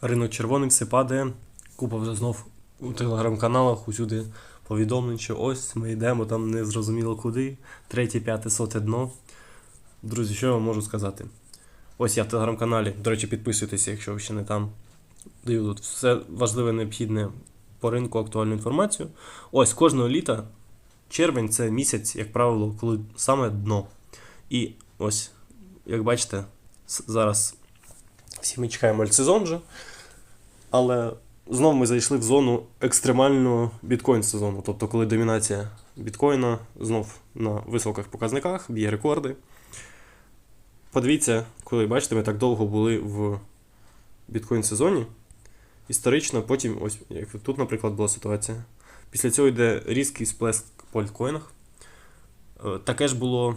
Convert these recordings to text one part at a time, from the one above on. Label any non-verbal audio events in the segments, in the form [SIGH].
Ринок червоний все падає. Купа вже знов у телеграм-каналах усюди повідомлень, що ось ми йдемо там не зрозуміло куди. Третє, п'яте, соте дно. Друзі, що я вам можу сказати? Ось я в телеграм-каналі. До речі, підписуйтеся, якщо ви ще не там. Даю тут все важливе, необхідне по ринку актуальну інформацію. Ось кожного літа червень це місяць, як правило, коли саме дно. І ось, як бачите, зараз всі ми чекаємо альтсезон вже. Але знову ми зайшли в зону екстремального біткоін-сезону. Тобто, коли домінація біткоїна знов на високих показниках, б'є рекорди. Подивіться, коли бачите, ми так довго були в біткоін-сезоні. Історично, потім, ось як тут, наприклад, була ситуація. Після цього йде різкий сплеск по альткоїнах. Е, Таке ж було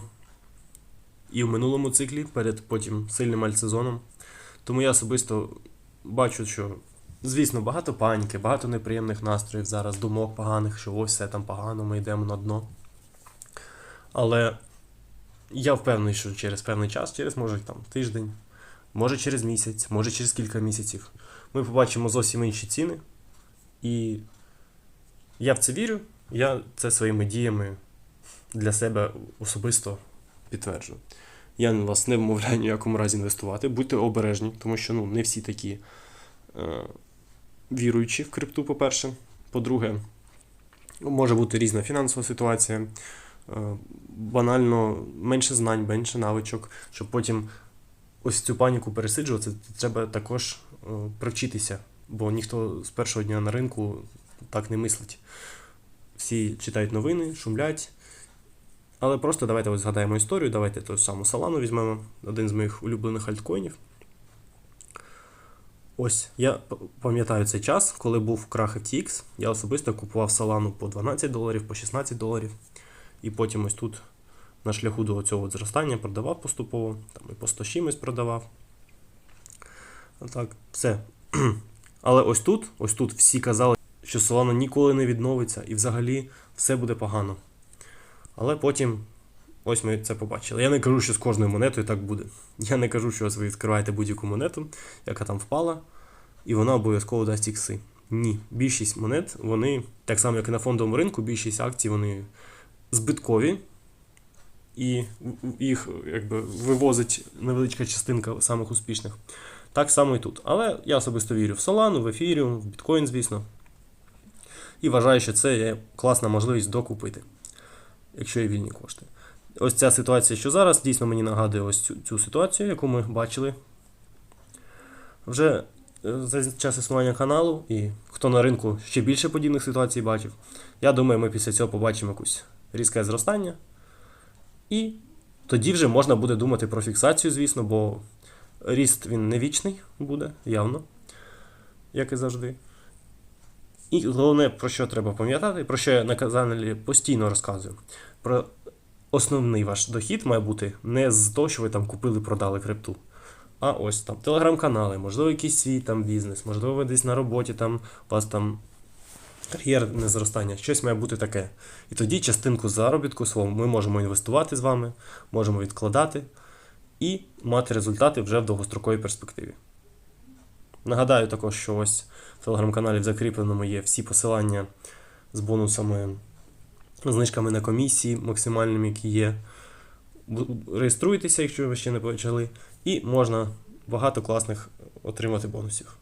і в минулому циклі, перед потім сильним альтсезоном. Тому я особисто бачу, що, звісно, багато паніки, багато неприємних настроїв зараз, думок поганих, що ось все там погано, ми йдемо на дно. Але я впевнений, що через певний час, через може там тиждень, може через місяць, може через кілька місяців, ми побачимо зовсім інші ціни. І я в це вірю, я це своїми діями для себе особисто підтверджую. Я вас не вмовляю ні в якому разі інвестувати. Будьте обережні, тому що ну, не всі такі е, віруючі в крипту, по-перше. По-друге, може бути різна фінансова ситуація, е, банально менше знань, менше навичок, щоб потім ось цю паніку пересиджувати, треба також е, привчитися, бо ніхто з першого дня на ринку так не мислить. Всі читають новини, шумлять. Але просто давайте ось згадаємо історію, давайте ту саму Solana візьмемо, один з моїх улюблених альткоїнів. Ось, я пам'ятаю цей час, коли був крах FTX, я особисто купував Solana по 12 доларів, по 16 доларів. І потім ось тут на шляху до цього зростання продавав поступово, там і по 100 чимось продавав. Так, все. [CLEARS THROAT] Але ось тут, ось тут всі казали, що Solana ніколи не відновиться і взагалі все буде погано. Але потім ось ми це побачили. Я не кажу, що з кожною монетою так буде. Я не кажу, що ви відкриваєте будь-яку монету, яка там впала, і вона обов'язково дасть ікси. Ні, більшість монет, вони, так само як і на фондовому ринку, більшість акцій вони збиткові, і їх якби вивозить невеличка частинка самих успішних. Так само і тут. Але я особисто вірю в Solana, в Ethereum, в біткоін, звісно. І вважаю, що це є класна можливість докупити якщо є вільні кошти. Ось ця ситуація, що зараз, дійсно мені нагадує ось цю, цю ситуацію, яку ми бачили вже е, за час існування каналу, і хто на ринку ще більше подібних ситуацій бачив. Я думаю, ми після цього побачимо якусь різке зростання. І тоді вже можна буде думати про фіксацію, звісно, бо ріст він не вічний буде, явно, як і завжди. І головне, про що треба пам'ятати, про що я на каналі постійно розказую. Про основний ваш дохід має бути не з того, що ви там купили, продали крипту. А ось там телеграм-канали, можливо, якийсь свій там бізнес, можливо, ви десь на роботі, там у вас там кар'єрне зростання, щось має бути таке. І тоді частинку заробітку свого ми можемо інвестувати з вами, можемо відкладати і мати результати вже в довгостроковій перспективі. Нагадаю також, що ось в телеграм-каналі в закріпленому є всі посилання з бонусами, знижками на комісії максимальними, які є. Реєструйтеся, якщо ви ще не почали, і можна багато класних отримати бонусів.